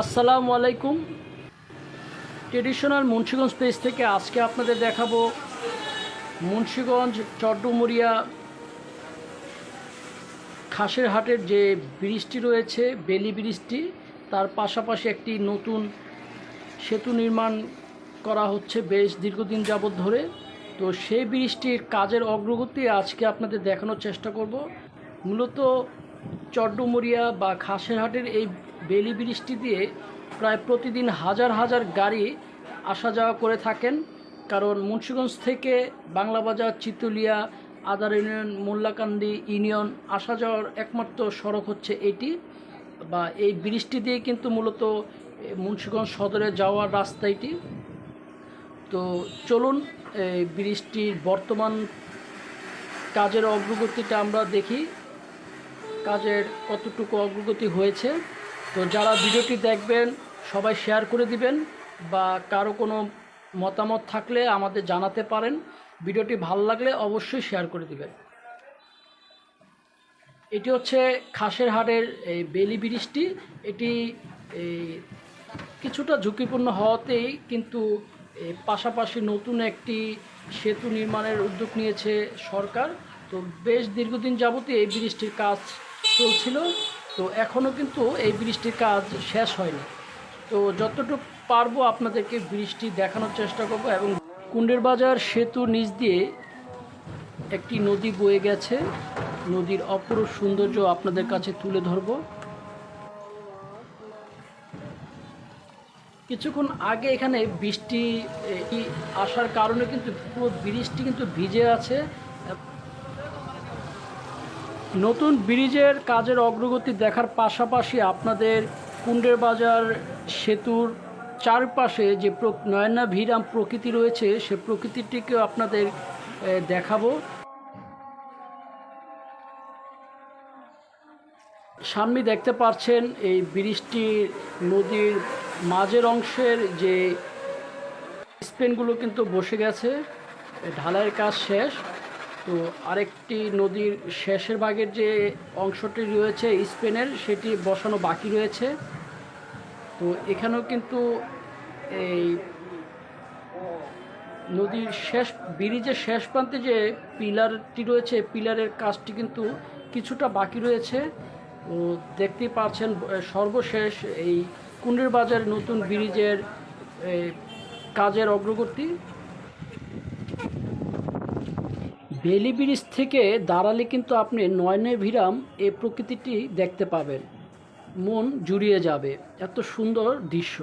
আসসালামু আলাইকুম। Traditional Munshiganj page থেকে আজকে আপনাদের দেখাবো মুন্সিগঞ্জ চড্ডুমুড়িয়া খাসের হাটের যে ব্রিজটি রয়েছে, বেলি ব্রিজটি, তার পাশাপাশি একটি নতুন সেতু নির্মাণ করা হচ্ছে বেশ দীর্ঘদিন যাবৎ ধরে। তো সেই ব্রিজটির কাজের অগ্রগতি আজকে আপনাদের দেখানোর চেষ্টা করব। মূলত চড্ডুমুড়িয়া বা খাসেরহাটের এই বেলি বৃষ্টি দিয়ে প্রায় প্রতিদিন হাজার হাজার গাড়ি আসা যাওয়া করে থাকেন। কারণ মুন্সীগঞ্জ থেকে বাংলাবাজার, চিতুলিয়া, আদার ইউনিয়ন, মোল্লাকান্দি ইউনিয়ন আসা যাওয়ার একমাত্র সড়ক হচ্ছে এটি বা এই বৃষ্টি দিয়ে কিন্তু মূলত মুন্সীগঞ্জ সদরে যাওয়ার রাস্তা এটি। তো চলুন, এই ব্রিজটির বর্তমান কাজের অগ্রগতিটা আমরা দেখি। কাজের কতটুকু অগ্রগতি হয়েছে, তো যারা ভিডিওটি দেখবেন, সবাই শেয়ার করে দিবেন বা কারও কোনো মতামত থাকলে আমাদের জানাতে পারেন। ভিডিওটি ভালো লাগলে অবশ্যই শেয়ার করে দিবেন। এটি হচ্ছে খাসের হাটের এই বেলি ব্রিজটি। এটি এই কিছুটা ঝুঁকিপূর্ণ হওয়াতেই কিন্তু পাশাপাশি নতুন একটি সেতু নির্মাণের উদ্যোগ নিয়েছে সরকার। তো বেশ দীর্ঘদিন যাবতীয় এই ব্রিজটির কাজ চলছিল। তো এখনও কিন্তু এই ব্রিজটির কাজ শেষ হয়নি। তো যতটুকু পারব আপনাদেরকে ব্রিজটি দেখানোর চেষ্টা করব এবং কুণ্ডের বাজার সেতু নিচ দিয়ে একটি নদী বয়ে গেছে। নদীর অপরূপ সৌন্দর্য আপনাদের কাছে তুলে ধরবো। কিছুক্ষণ আগে এখানে বৃষ্টি আসার কারণে কিন্তু পুরো ব্রিজটি কিন্তু ভিজে আছে। নতুন ব্রিজের কাজের অগ্রগতি দেখার পাশাপাশি আপনাদের কুন্ডের বাজার সেতুর চারপাশে যে নয়নাভিরাম প্রকৃতি রয়েছে, সে প্রকৃতিটিকেও আপনাদের দেখাবো। সামনে দেখতে পাচ্ছেন এই ব্রিজটি নদীর মাঝের অংশের যে স্পেনগুলো কিন্তু বসে গেছে। ঢালাইয়ের কাজ শেষ। তো আরেকটি নদীর শেষের ভাগের যে অংশটি রয়েছে স্পেনের, সেটি বসানো বাকি রয়েছে। তো এখানেও কিন্তু এই নদীর শেষ, ব্রিজের শেষ প্রান্তে যে পিলারটি রয়েছে, পিলারের কাজটি কিন্তু কিছুটা বাকি রয়েছে। তো দেখতেই পাচ্ছেন সর্বশেষ এই কুন্ডের বাজার নতুন ব্রিজের কাজের অগ্রগতি। বেলি ব্রিজ থেকে দাঁড়ালে কিন্তু আপনি নয়নেভিরাম ভিরাম এই প্রকৃতিটি দেখতে পাবেন। মন জুড়িয়ে যাবে। এত সুন্দর দৃশ্য।